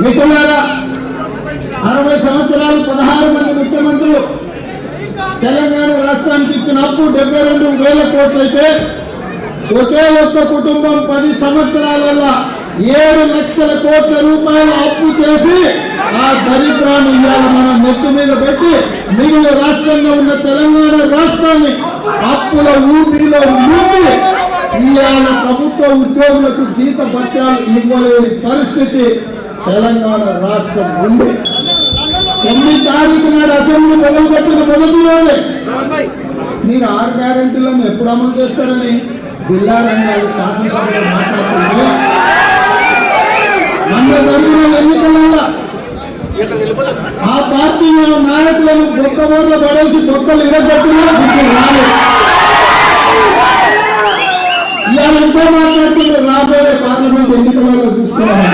మిత్రులారా అరవై సంవత్సరాలు పదహారు మంది ముఖ్యమంత్రులు తెలంగాణ రాష్ట్రానికి ఇచ్చిన అప్పు డెబ్బై రెండు వేల కోట్లయితే ఒకే ఒక్క కుటుంబం పది సంవత్సరాల ఏడు లక్షల కోట్ల రూపాయల అప్పు చేసి ఆ దరిద్రాన్ని ఇవాళ మన నెత్తి మీద పెట్టి మిగిలిన రాష్ట్రంగా ఉన్న తెలంగాణ రాష్ట్రాన్ని అప్పుల ఊపిలో మూసి ఇవాళ ప్రభుత్వ ఉద్యోగులకు జీత భత్యాలు ఇవ్వలేని పరిస్థితి తెలంగాణ రాష్ట్రం ఉంది. తొమ్మిది తారీఖు నాడు అసెంబ్లీ మొదలుపెట్టిన మొదటి రోజే. మీరు ఆరు గ్యారెంటీలను ఎప్పుడు అమలు చేస్తారని బిల్లారంగారు శాసనసభలో మాట్లాడుతుంది మన జరిగిన ఎన్నికలలో ఆ పార్టీ నాయకులను బొక్క బోర్ల పడేసి బొక్కలు ఇరగొట్టినా బుద్ధి ఇవాళ ఎంతో మాట్లాడుతుంటే రాబోయే పార్లమెంట్ ఎన్నికలలో చూసుకోవాలి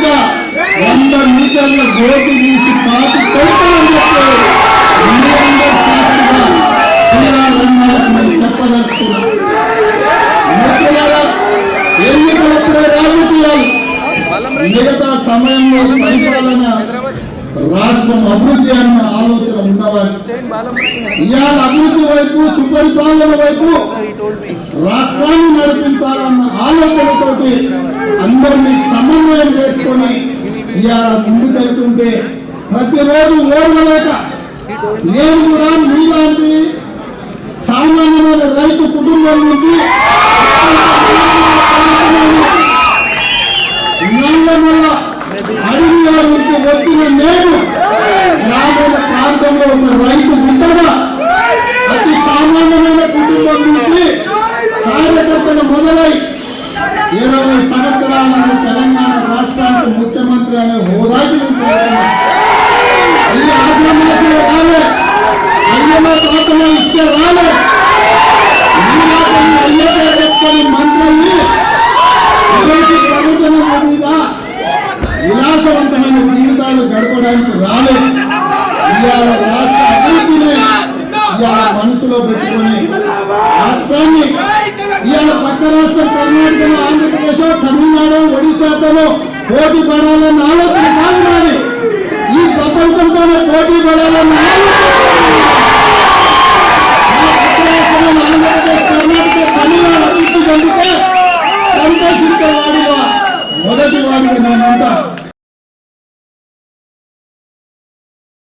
నిశాన్ వంద మీటర్ల గోటు తీసి పాటు కొడతామని చెప్పి మీ అందరి రాజకీయాలు? మిగతా సమయంలో పరిపాలన రాష్ట్రం అభివృద్ధి అన్న ఆలోచన ఉన్నవారు. ఇవాళ అభివృద్ధి వైపు సుపరిపాలన వైపు రాష్ట్రాన్ని నడిపించాలన్న ఆలోచనతోటి అందరినీ సమన్వయం చేసుకొని ఇవాళ ముందుకెళ్తుంటే ప్రతిరోజు ఓర్వలేక నేను కూడా మీలాంటి సామాన్యమైన రైతు కుటుంబం నుంచి అడవిలో నుంచి వచ్చిన నేను గ్రామీణ ప్రాంతంలో ఉన్న రైతు బిడ్డగా అతి సామాన్యమైన కుటుంబం నుంచి కార్యకర్తలు మొదలై ఇరవై సంవత్సరాల తెలంగాణ రాష్ట్రానికి ముఖ్యమంత్రి అనే హోదాకి ఇది ఆశ్రమాసంలో రాలే. తాతలో ఇస్తే రాలే. నీలాంటి అయ్యతో మంత్రుల్ని. విదేశీ ప్రభుత్వం మీద విలాసవంతమైన జీవితాలు గడపడానికి రాలేదు ఇవాళ రాష్ట్ర అభివృద్ధిని ఇవాళ మనసులో పెట్టుకొని రాష్ట్రాన్ని ఇవాళ పక్క రాష్ట్రం కర్ణాటకలో ఆంధ్రప్రదేశ్ తమిళనాడు ఒడిశాతోనో పోటీ పడాలన్న ఆలోచన కాదు నాది. ఈ ప్రపంచంతోనే పోటీ పడాలన్న మొదటి వాడిగా నేను ఉంటా